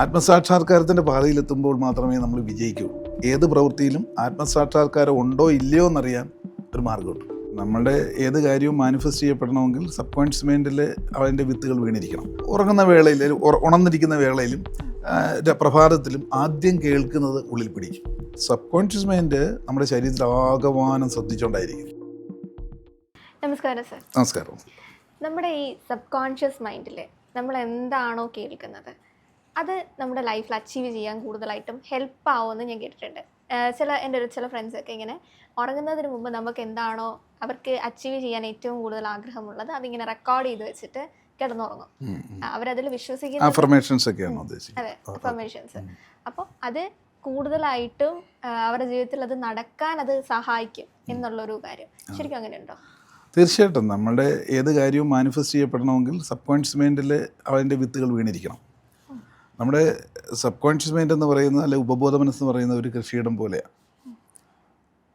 ആത്മസാക്ഷാത്കാരത്തിന്റെ പാതയിലെത്തുമ്പോൾ മാത്രമേ നമ്മൾ വിജയിക്കൂ. ഏത് പ്രവൃത്തിയിലും ആത്മസാക്ഷാത്കാരം ഉണ്ടോ ഇല്ലയോ എന്നറിയാൻ ഒരു മാർഗമുണ്ട്. നമ്മളുടെ ഏത് കാര്യവും മാനിഫെസ്റ്റ് ചെയ്യപ്പെടണമെങ്കിൽ സബ് കോൺഷ്യസ് മൈൻഡിൽ അതിന്റെ വിത്തുകൾ വീണിരിക്കണം. ഉറങ്ങുന്ന വേളയിൽ ഉണർന്നിരിക്കുന്ന വേളയിലും പ്രഭാതത്തിലും ആദ്യം കേൾക്കുന്നത് ഉള്ളിൽ പിടിക്കും. സബ് കോൺഷ്യസ് മൈൻഡ് നമ്മുടെ ശരീരത്തിൽ ആകമാനം ശ്രദ്ധിച്ചുകൊണ്ടായിരിക്കും നമസ്കാരം സർ. നമസ്കാരം. നമ്മുടെ ഈ സബ് കോൺഷ്യസ് മൈൻഡിൽ നമ്മൾ എന്താണോ കേൾക്കുന്നത്? അത് നമ്മുടെ ലൈഫിൽ അച്ചീവ് ചെയ്യാൻ കൂടുതലായിട്ടും ഹെൽപ്പ് ആവുമെന്ന് ഞാൻ കേട്ടിട്ടുണ്ട്. ചില എന്റെ ഒരു ചില ഫ്രണ്ട്സൊക്കെ ഇങ്ങനെ ഉറങ്ങുന്നതിന് മുമ്പ് നമുക്ക് എന്താണോ അവർക്ക് അച്ചീവ് ചെയ്യാൻ ഏറ്റവും കൂടുതൽ ആഗ്രഹമുള്ളത് അതിങ്ങനെ റെക്കോർഡ് ചെയ്ത് വെച്ചിട്ട് കിടന്നുറങ്ങും. അവരതിൽ വിശ്വസിക്കുന്ന അതെ അഫർമേഷൻസ് അപ്പോൾ അത് കൂടുതലായിട്ടും അവരുടെ ജീവിതത്തിൽ അത് നടക്കാൻ അത് സഹായിക്കും എന്നുള്ളൊരു കാര്യം. ശരിക്കും അങ്ങനെയുണ്ടോ? തീർച്ചയായിട്ടും. നമ്മുടെ ഏത് കാര്യവും മാനിഫെസ്റ്റ് ചെയ്യപ്പെടണമെങ്കിൽ സബ് കോൺഷ്യസ് മൈൻഡിൽ അതിന്റെ വിത്തുകൾ വീണിരിക്കണം. നമ്മുടെ സബ് കോൺഷ്യസ് മൈൻഡ് എന്ന് പറയുന്നത് അല്ലെ ഉപബോധ മനസ്സെന്ന് പറയുന്ന ഒരു കൃഷിയിടം പോലെയാണ്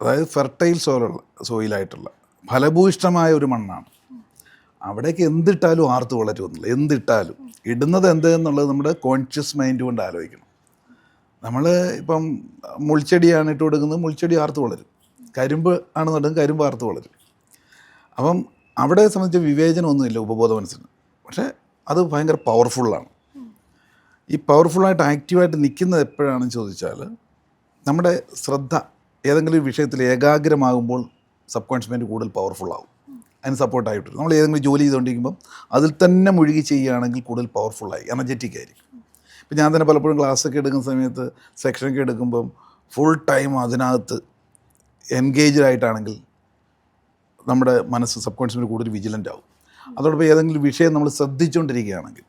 അതായത് ഫെർട്ടൈൽ സോയിലുള്ള സോയിലായിട്ടുള്ള ഫലഭൂയിഷ്ടമായ ഒരു മണ്ണാണ്. അവിടേക്ക് എന്തിട്ടാലും ആർത്ത് വളരുമെന്നില്ല എന്തിട്ടാലും. ഇടുന്നത് എന്ത് എന്നുള്ളത് നമ്മുടെ കോൺഷ്യസ് മൈൻഡ് കൊണ്ട് ആലോചിക്കണം. നമ്മൾ ഇപ്പം മുൾച്ചെടിയാണ് ഇട്ട് കൊടുക്കുന്നത് മുൾച്ചെടി ആർത്ത് വളരും. കരിമ്പ് ആണെന്നുണ്ടെങ്കിൽ കരിമ്പ് ആർത്ത് വളരും. അപ്പം അവിടെ സംബന്ധിച്ച് വിവേചനമൊന്നുമില്ല ഉപബോധ മനസ്സിന്. പക്ഷേ അത് ഭയങ്കര പവർഫുള്ളാണ് ഈ പവർഫുള്ളായിട്ട് ആക്റ്റീവായിട്ട് നിൽക്കുന്നത് എപ്പോഴാണെന്ന് ചോദിച്ചാൽ നമ്മുടെ ശ്രദ്ധ ഏതെങ്കിലും വിഷയത്തിൽ ഏകാഗ്രമാകുമ്പോൾ സബ് കോൺഷ്യസ് മൈൻഡ് കൂടുതൽ പവർഫുള്ളാവും അതിന് സപ്പോർട്ടായിട്ട് നമ്മൾ ഏതെങ്കിലും ജോലി ചെയ്തുകൊണ്ടിരിക്കുമ്പം അതിൽ തന്നെ മുഴുകി ചെയ്യുകയാണെങ്കിൽ കൂടുതൽ പവർഫുള്ളായി എനർജറ്റിക് ആയിരിക്കും. ഇപ്പം ഞാൻ തന്നെ പലപ്പോഴും ക്ലാസ്സൊക്കെ എടുക്കുന്ന സമയത്ത് സെക്ഷനൊക്കെ എടുക്കുമ്പം ഫുൾ ടൈം അതിനകത്ത് എൻഗേജ്ഡ് ആയിട്ടാണെങ്കിൽ നമ്മുടെ മനസ്സ് സബ് കോൺഷ്യസിന് കൂടുതൽ വിജിലന്റ് ആവും. അതോടൊപ്പം ഏതെങ്കിലും വിഷയം നമ്മൾ ശ്രദ്ധിച്ചുകൊണ്ടിരിക്കുകയാണെങ്കിൽ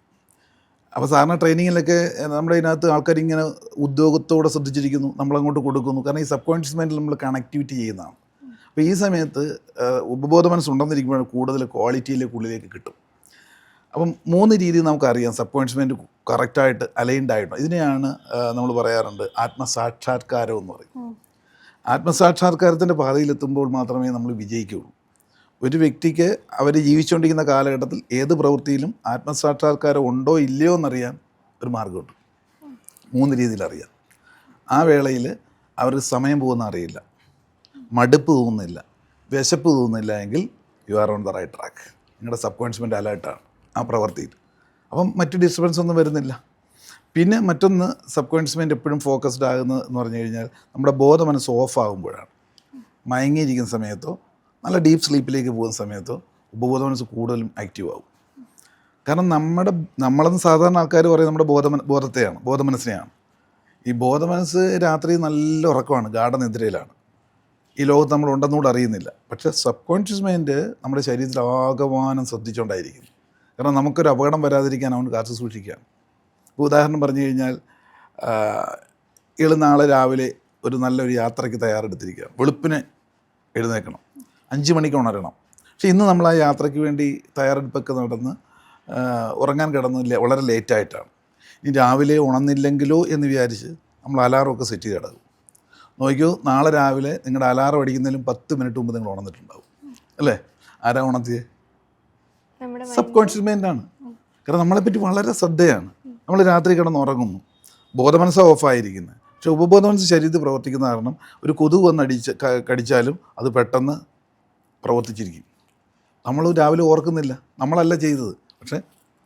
അപ്പോൾ സാറിന് ട്രെയിനിങ്ങിലൊക്കെ നമ്മുടെ ഇതിനകത്ത് ആൾക്കാർ ഇങ്ങനെ ഉദ്യോഗത്തോടെ ശ്രദ്ധിച്ചിരിക്കുന്നു നമ്മളങ്ങോട്ട് കൊടുക്കുന്നു. കാരണം ഈ സബ് കോൺഷ്യസ് മൈൻഡിൽ നമ്മൾ കണക്ടിവിറ്റി ചെയ്യുന്നതാണ്. അപ്പോൾ ഈ സമയത്ത് ഉപബോധ മനസ്സുണ്ടെന്നിരിക്കുമ്പോൾ കൂടുതൽ ക്വാളിറ്റിയിലേക്ക് ഉള്ളിലേക്ക് കിട്ടും. അപ്പം മൂന്ന് രീതി നമുക്കറിയാം സബ് കോൺഷ്യസ് മൈൻഡ് കറക്റ്റായിട്ട് അലൈൻഡ് ആയിട്ടോ. ഇതിനെയാണ് നമ്മൾ പറയാറുണ്ട് ആത്മസാക്ഷാത്കാരം എന്ന് പറയും. ആത്മസാക്ഷാത്കാരത്തിന്റെ പാതയിലെത്തുമ്പോൾ മാത്രമേ നമ്മൾ വിജയിക്കുകയുള്ളൂ. ഒരു വ്യക്തിക്ക് അവർ ജീവിച്ചുകൊണ്ടിരിക്കുന്ന കാലഘട്ടത്തിൽ ഏത് പ്രവൃത്തിയിലും ആത്മസാക്ഷാത്കാരം ഉണ്ടോ ഇല്ലയോ എന്നറിയാൻ ഒരു മാർഗമുണ്ട് മൂന്ന് രീതിയിൽ അറിയാം. ആ വേളയിൽ അവർ സമയം പോകുന്ന അറിയില്ല. മടുപ്പ് തോന്നുന്നില്ല. വിശപ്പ് തോന്നുന്നില്ല എങ്കിൽ you are on the right track നിങ്ങളുടെ സബ് കോൺസ്മെന്റ് അലേർട്ടാണ് ആ പ്രവൃത്തിയിൽ. അപ്പം മറ്റു ഡിസ്റ്റർബൻസ് ഒന്നും വരുന്നില്ല. പിന്നെ മറ്റൊന്ന് സബ് കോൺഷ്യസ് മൈൻഡ് എപ്പോഴും ഫോക്കസ്ഡ് ആകുന്നത് എന്ന് പറഞ്ഞു കഴിഞ്ഞാൽ നമ്മുടെ ബോധ മനസ്സ് ഓഫ് ആകുമ്പോഴാണ്. മയങ്ങിയിരിക്കുന്ന സമയത്തോ നല്ല ഡീപ്പ് സ്ലീപ്പിലേക്ക് പോകുന്ന സമയത്ത് ഉപബോധ മനസ്സ് കൂടുതലും ആക്റ്റീവ് ആകും കാരണം നമ്മുടെ നമ്മളെന്ന് സാധാരണ ആൾക്കാർ പറയും നമ്മുടെ ബോധ ബോധത്തെയാണ് ബോധ ബോധമനസ്സിനെയാണ്. ഈ ബോധമനസ്സ് രാത്രി നല്ല ഉറക്കമാണ് ഗാഠനിദ്രയിലാണ് ഈ ലോകത്ത് നമ്മൾ ഉണ്ടെന്നുകൂടെ അറിയുന്നില്ല. പക്ഷേ സബ് കോൺഷ്യസ് മൈൻഡ് നമ്മുടെ ശരീരത്തിൽ ആകമാനം ശ്രദ്ധിച്ചുകൊണ്ടായിരിക്കും കാരണം നമുക്കൊരു അപകടം വരാതിരിക്കാൻ അവൻ കാത്തു സൂക്ഷിക്കുകയാണ്. ഇപ്പോൾ ഉദാഹരണം പറഞ്ഞു കഴിഞ്ഞാൽ ഇൾ നാളെ രാവിലെ ഒരു നല്ലൊരു യാത്രയ്ക്ക് തയ്യാറെടുത്തിരിക്കുക വെളുപ്പിനെ എഴുന്നേൽക്കണം. അഞ്ച് മണിക്ക് ഉണരണം. പക്ഷേ ഇന്ന് നമ്മൾ ആ യാത്രയ്ക്ക് വേണ്ടി തയ്യാറെടുപ്പൊക്കെ നടന്ന് ഉറങ്ങാൻ കിടന്ന് വളരെ ലേറ്റായിട്ടാണ്. ഇനി രാവിലെ ഉണർന്നില്ലെങ്കിലോ എന്ന് വിചാരിച്ച് നമ്മൾ അലാറമൊക്കെ സെറ്റ് ചെയ്ത് കിടക്കും. നോക്കിയോ നാളെ രാവിലെ നിങ്ങളുടെ അലാറം അടിക്കുന്നതിലും പത്ത് മിനിറ്റ് മുമ്പ് നിങ്ങൾ ഉണർന്നിട്ടുണ്ടാവും. അല്ലേ? ആരാ ഉണർത്തിയേ? നമ്മുടെ സബ് കോൺഷ്യസ് മൈൻഡാണ് കാരണം നമ്മളെപ്പറ്റി വളരെ ശ്രദ്ധയാണ്. നമ്മൾ രാത്രി കിടന്ന് ഉറങ്ങുന്നു. ബോധമനസ്സ ഓഫായിരിക്കുന്നത് പക്ഷേ ഉപബോധ മനസ്സ് ശരീരത്തിൽ പ്രവർത്തിക്കുന്ന കാരണം ഒരു കൊതുക് വന്ന് അടിച്ച് കടിച്ചാലും അത് പെട്ടെന്ന് പ്രവർത്തിച്ചിരിക്കും. നമ്മൾ രാവിലെ ഓർക്കുന്നില്ല. നമ്മളല്ല ചെയ്തത്. പക്ഷേ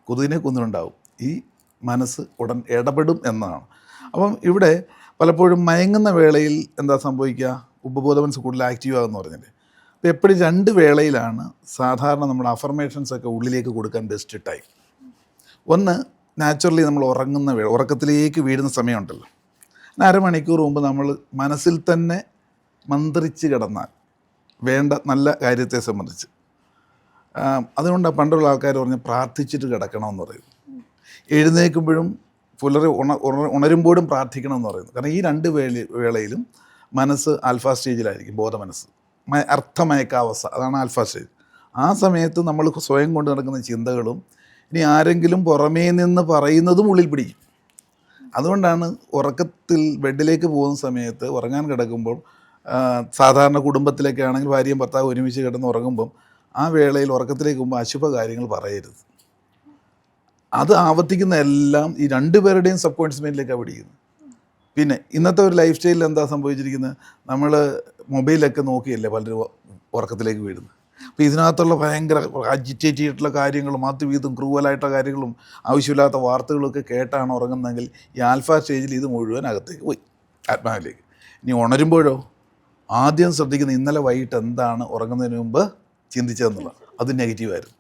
കൊതുകിനെ കൊന്നിട്ടുണ്ടാവും. ഈ മനസ്സ് ഉടൻ ഇടപെടും എന്നതാണ് അപ്പം ഇവിടെ പലപ്പോഴും മയങ്ങുന്ന വേളയിൽ എന്താ സംഭവിക്കുക? ഉപബോധ മനസ്സ് കൂടുതൽ ആക്റ്റീവ് ആകുമെന്ന് പറഞ്ഞില്ലേ? അപ്പോൾ എപ്പോഴും രണ്ട് വേളയിലാണ് സാധാരണ നമ്മൾ അഫർമേഷൻസ് ഒക്കെ ഉള്ളിലേക്ക് കൊടുക്കാൻ ബെസ്റ്റ് ടൈം ഒന്ന് നാച്ചുറലി നമ്മൾ ഉറങ്ങുന്ന വേള ഉറക്കത്തിലേക്ക് വീഴുന്ന സമയമുണ്ടല്ലോ. അരമണിക്കൂർ മുമ്പ് നമ്മൾ മനസ്സിൽ തന്നെ മന്ത്രിച്ച് കിടന്നാൽ വേണ്ട നല്ല കാര്യത്തെ സംബന്ധിച്ച്. അതുകൊണ്ട് പണ്ടുള്ള ആൾക്കാർ പറഞ്ഞ് പ്രാർത്ഥിച്ചിട്ട് കിടക്കണമെന്ന് പറയും എഴുന്നേൽക്കുമ്പോഴും പുലരെ ഉണ ഉണ- ഉണരുമ്പോഴും പ്രാർത്ഥിക്കണം എന്ന് പറയുന്നത്. കാരണം ഈ രണ്ട് വേളി വേളയിലും മനസ്സ് ആൽഫ സ്റ്റേജിലായിരിക്കും ബോധമനസ്സ്. മനസ്സ് അർത്ഥമയക്കാവസ്ഥ അതാണ് ആൽഫ സ്റ്റേജ്. ആ സമയത്ത് നമ്മൾ സ്വയം കൊണ്ട് നടക്കുന്ന ചിന്തകളും ഇനി ആരെങ്കിലും പുറമേ നിന്ന് പറയുന്നതും ഉള്ളിൽ പിടിക്കും. അതുകൊണ്ടാണ് ഉറക്കത്തിൽ ബെഡിലേക്ക് പോകുന്ന സമയത്ത് ഉറങ്ങാൻ കിടക്കുമ്പോൾ സാധാരണ കുടുംബത്തിലൊക്കെ ആണെങ്കിൽ ഭാര്യയും ഭർത്താവ് ഒരുമിച്ച് കിടന്ന് ഉറങ്ങുമ്പം ആ വേളയിൽ ഉറക്കത്തിലേക്ക് പോകുമ്പോൾ അശുഭ കാര്യങ്ങൾ പറയരുത്. അത് ആവർത്തിക്കുന്ന എല്ലാം ഈ രണ്ടുപേരുടെയും സബ് കോൺഷ്യസ്മെന്റിലേക്കാണ് പിടിക്കുന്നത് പിന്നെ ഇന്നത്തെ ഒരു ലൈഫ് സ്റ്റൈലിൽ എന്താ സംഭവിച്ചിരിക്കുന്നത്? നമ്മൾ മൊബൈലൊക്കെ നോക്കിയല്ലേ പലരും ഉറക്കത്തിലേക്ക് വീഴുന്നത്. അപ്പോൾ ഇതിനകത്തുള്ള ഭയങ്കര അജിറ്റേറ്റ് ചെയ്തിട്ടുള്ള കാര്യങ്ങളും അതും ഇതും ക്രൂവലായിട്ടുള്ള കാര്യങ്ങളും ആവശ്യമില്ലാത്ത വാർത്തകളൊക്കെ കേട്ടാണ് ഉറങ്ങുന്നതെങ്കിൽ ഈ ആൽഫ സ്റ്റേജിൽ ഇത് മുഴുവൻ അകത്തേക്ക് പോയി. ആത്മാവിലേക്ക്. ഇനി ഉണരുമ്പോഴോ? ആദ്യം ശ്രദ്ധിക്കുന്ന ഇന്നലെ വൈകിട്ട് എന്താണ് ഉറങ്ങുന്നതിന് മുമ്പ് ചിന്തിച്ചതെന്നുള്ള. അത് നെഗറ്റീവായിരുന്നു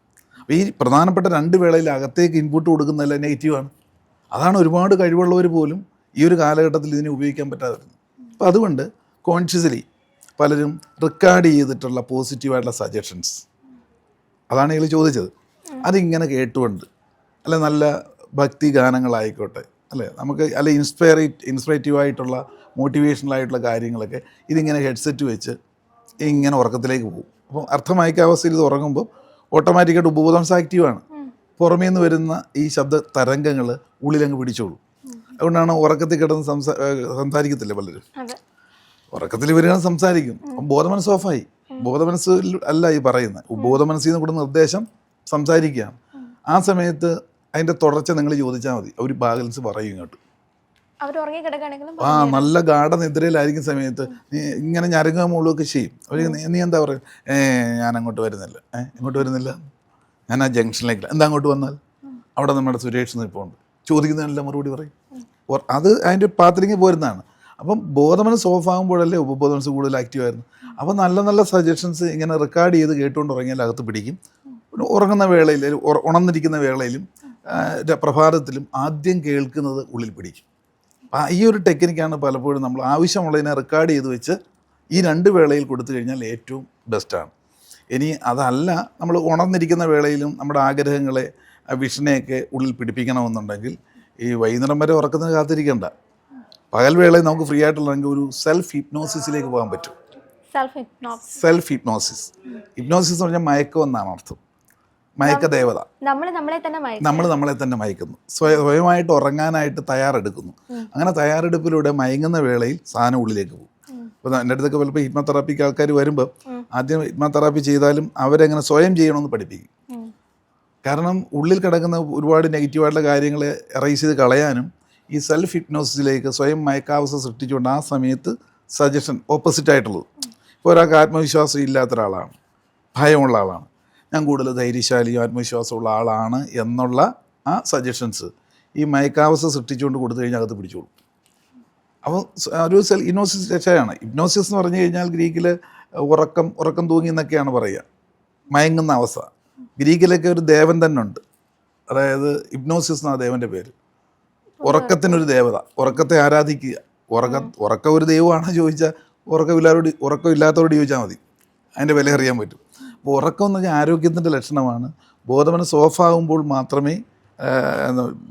ഈ പ്രധാനപ്പെട്ട രണ്ട് വേളയിൽ അകത്തേക്ക് ഇൻപുട്ട് കൊടുക്കുന്നതല്ല നെഗറ്റീവാണ് അതാണ് ഒരുപാട് കഴിവുള്ളവർ പോലും ഈ ഒരു കാലഘട്ടത്തിൽ ഇതിനെ ഉപയോഗിക്കാൻ പറ്റാതെ വരുന്നത് അപ്പോൾ അതുകൊണ്ട് കോൺഷ്യസ്ലി പലരും റെക്കോർഡ് ചെയ്തിട്ടുള്ള പോസിറ്റീവായിട്ടുള്ള സജഷൻസ് അതാണ് ഇതിൽ ചോദിച്ചത്. അതിങ്ങനെ കേട്ടുകൊണ്ട്. അല്ല നല്ല ഭക്തി ഗാനങ്ങളായിക്കോട്ടെ അല്ലേ? നമുക്ക് അല്ലെ ഇൻസ്പയർ ഇൻസ്പിറേറ്റീവ് ആയിട്ടുള്ള മോട്ടിവേഷണൽ ആയിട്ടുള്ള കാര്യങ്ങളൊക്കെ ഇതിങ്ങനെ ഹെഡ്സെറ്റ് വെച്ച് ഇങ്ങനെ ഉറക്കത്തിലേക്ക് പോകും. അപ്പോൾ അർത്ഥമായിക്ക അവസ്ഥയിൽ ഇത് ഉറങ്ങുമ്പോൾ ഓട്ടോമാറ്റിക്കായിട്ട് ഉപബോധംസ് ആക്റ്റീവാണ് പുറമേ നിന്ന് വരുന്ന ഈ ശബ്ദ തരംഗങ്ങൾ ഉള്ളിലങ്ങ് പിടിച്ചോളൂ. അതുകൊണ്ടാണ് ഉറക്കത്തിൽ കിടന്ന് സംസാ സംസാരിക്കത്തില്ല പലരും? ഉറക്കത്തിൽ വരികയാണ് സംസാരിക്കും. അപ്പം ബോധമനസ്സ് ഓഫായി ബോധമനസ്സിൽ അല്ല ഈ പറയുന്നത് ബോധമനസ്സിൽ നിന്ന് കൊടുക്കുന്ന നിർദ്ദേശം സംസാരിക്കുകയാണ് ആ സമയത്ത് അതിന്റെ തുടർച്ച നിങ്ങൾ ചോദിച്ചാൽ മതി. അവർ ബാലൻസ് പറയും ഇങ്ങോട്ട്. ആ നല്ല ഗാഠനിദ്രയിലായിരിക്കും സമയത്ത്. നീ ഇങ്ങനെ ഞരങ്ങുക മുഴുവൊക്കെ ചെയ്യും. അവർ നീ എന്താ പറയുക ഏ ഞാൻ അങ്ങോട്ട് വരുന്നില്ല. ഏ ഇങ്ങോട്ട് വരുന്നില്ല? ഞാൻ ആ ജംഗ്ഷനിലേക്ക്. എന്താ അങ്ങോട്ട് വന്നാൽ? അവിടെ നമ്മുടെ സുരേഷ് നിൽപ്പുണ്ട് ചോദിക്കുന്നതിനെല്ലാം മറുപടി പറയും? അത് അതിന്റെ പാത്രയ്ക്ക് പോരുന്നതാണ്. അപ്പം ബോധമനസ് ഓഫ് ആകുമ്പോഴല്ലേ ഉപബോധമനസ് കൂടുതൽ ആക്റ്റീവ് ആയിരുന്നു. അപ്പം നല്ല നല്ല സജഷൻസ് ഇങ്ങനെ റെക്കോർഡ് ചെയ്ത് കേട്ടുകൊണ്ട് ഉറങ്ങിയാൽ അകത്ത് പിടിക്കും. ഉറങ്ങുന്ന വേളയിൽ ഉണർന്നിരിക്കുന്ന വേളയിലും പ്രഭാതത്തിലും ആദ്യം കേൾക്കുന്നത് ഉള്ളിൽ പിടിക്കും. ഈ ഒരു ടെക്നിക്കാണ് പലപ്പോഴും നമ്മൾ ആവശ്യമുള്ളതിനെ റെക്കോർഡ് ചെയ്ത് വെച്ച് ഈ രണ്ട് വേളയിൽ കൊടുത്തു കഴിഞ്ഞാൽ ഏറ്റവും ബെസ്റ്റാണ് ഇനി അതല്ല നമ്മൾ ഉണർന്നിരിക്കുന്ന വേളയിലും നമ്മുടെ ആഗ്രഹങ്ങളെ വിഷനെയൊക്കെ ഉള്ളിൽ പിടിപ്പിക്കണമെന്നുണ്ടെങ്കിൽ ഈ വൈകുന്നേരം വരെ ഉറക്കത്തിന് കാത്തിരിക്കേണ്ട. പകൽ വേളയിൽ നമുക്ക് ഫ്രീ ആയിട്ടുള്ളതെങ്കിൽ ഒരു സെൽഫ് ഹിപ്നോസിസിലേക്ക് പോകാൻ പറ്റും. സെൽഫ് ഹിപ്നോസിസ് ഹിപ്നോസിസ് എന്ന് പറഞ്ഞാൽ മയക്കം എന്നാണ് അർത്ഥം. മയക്ക ദേവത. നമ്മൾ നമ്മളെ തന്നെ നമ്മൾ നമ്മളെ തന്നെ മയക്കുന്നു. സ്വയ- സ്വയമായിട്ട് ഉറങ്ങാനായിട്ട് തയ്യാറെടുക്കുന്നു. അങ്ങനെ തയ്യാറെടുപ്പിലൂടെ മയങ്ങുന്ന വേളയിൽ സാധനം ഉള്ളിലേക്ക് പോകും. അപ്പോൾ എന്റെ അടുത്തൊക്കെ ഹിറ്റ്മ ഹിപ്നോതെറാപ്പിക്ക് ആൾക്കാർ വരുമ്പോൾ ആദ്യം ഹിറ്റ്മ തെറാപ്പി ചെയ്താലും അവരെങ്ങനെ സ്വയം ചെയ്യണമെന്ന് പഠിപ്പിക്കും. കാരണം ഉള്ളിൽ കിടക്കുന്ന ഒരുപാട് നെഗറ്റീവായിട്ടുള്ള കാര്യങ്ങൾ എറൈസ് ചെയ്ത് കളയാനും ഈ സെൽഫ് ഹിപ്നോസിസിലേക്ക് സ്വയം മയക്കാവസ്ഥ സൃഷ്ടിച്ചുകൊണ്ട് ആ സമയത്ത് സജഷൻ ഓപ്പോസിറ്റ് ആയിട്ടുള്ളത്. ഇപ്പോൾ ഒരാൾക്ക് ആത്മവിശ്വാസം ഇല്ലാത്ത ഒരാളാണ്. ഭയമുള്ള ആളാണ്. ഞാൻ കൂടുതൽ ധൈര്യശാലിയും ആത്മവിശ്വാസമുള്ള ആളാണ് എന്നുള്ള ആ സജഷൻസ് ഈ മയക്കാവസ്ഥ സൃഷ്ടിച്ചുകൊണ്ട് കൊടുത്തു കഴിഞ്ഞാൽ അകത്ത് പിടിച്ചോളും. അപ്പോൾ ഒരു സെൽ ഇനോസിസ് രക്ഷയാണ്. ഇപ്നോസിസ് എന്ന് പറഞ്ഞു കഴിഞ്ഞാൽ ഗ്രീക്കിൽ ഉറക്കം ഉറക്കം തൂങ്ങി എന്നൊക്കെയാണ് പറയുക. മയങ്ങുന്ന അവസ്ഥ. ഗ്രീക്കിലൊക്കെ ഒരു ദേവൻ തന്നെ ഉണ്ട്. അതായത് ഇപ്നോസിസ് എന്നാണ് ദേവന്റെ പേര്. ഉറക്കത്തിനൊരു ദേവത. ഉറക്കത്തെ ആരാധിക്കുക. ഉറക്ക ഉറക്കം ഒരു ദൈവമാണോ ചോദിച്ചാൽ ഉറക്കമില്ലാരോട് ഉറക്കമില്ലാത്തവരോട് ചോദിച്ചാൽ മതി. അതിന്റെ വില അറിയാൻ പറ്റും. അപ്പോൾ ഉറക്കം എന്ന് പറഞ്ഞാൽ ആരോഗ്യത്തിന്റെ ലക്ഷണമാണ്. ബോധമനസ് ഓഫ് ആകുമ്പോൾ മാത്രമേ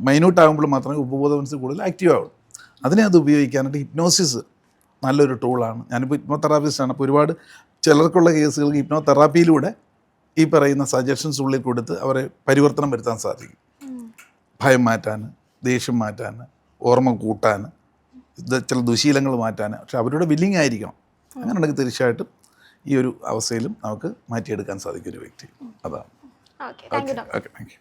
മൈന്യൂട്ട് ആകുമ്പോൾ മാത്രമേ ഉപബോധമനസ് കൂടുതൽ ആക്റ്റീവ് ആവുള്ളൂ. അതിനെ അത് ഉപയോഗിക്കാനായിട്ട് ഹിപ്നോസിസ് നല്ലൊരു ടൂളാണ് ഞാനിപ്പോൾ ഹിപ്നോ തെറാപ്പിസ്റ്റാണ് അപ്പോൾ ഒരുപാട് ചിലർക്കുള്ള കേസുകൾക്ക് ഹിപ്നോ തെറാപ്പിയിലൂടെ ഈ പറയുന്ന സജഷൻസ് ഉള്ളിൽ കൊടുത്ത് അവരെ പരിവർത്തനം വരുത്താൻ സാധിക്കും. ഭയം മാറ്റാൻ ദേഷ്യം മാറ്റാൻ ഓർമ്മ കൂട്ടാൻ ചില ദുശീലങ്ങൾ മാറ്റാൻ. പക്ഷെ അവരുടെ വില്ലിങ് ആയിരിക്കണം. അങ്ങനെയുണ്ടെങ്കിൽ തീർച്ചയായിട്ടും ഈ ഒരു അവസ്ഥയിലും നമുക്ക് മാറ്റിയെടുക്കാൻ സാധിക്കും ഒരു വ്യക്തി. അതാണ് okay thank you doctor okay thank you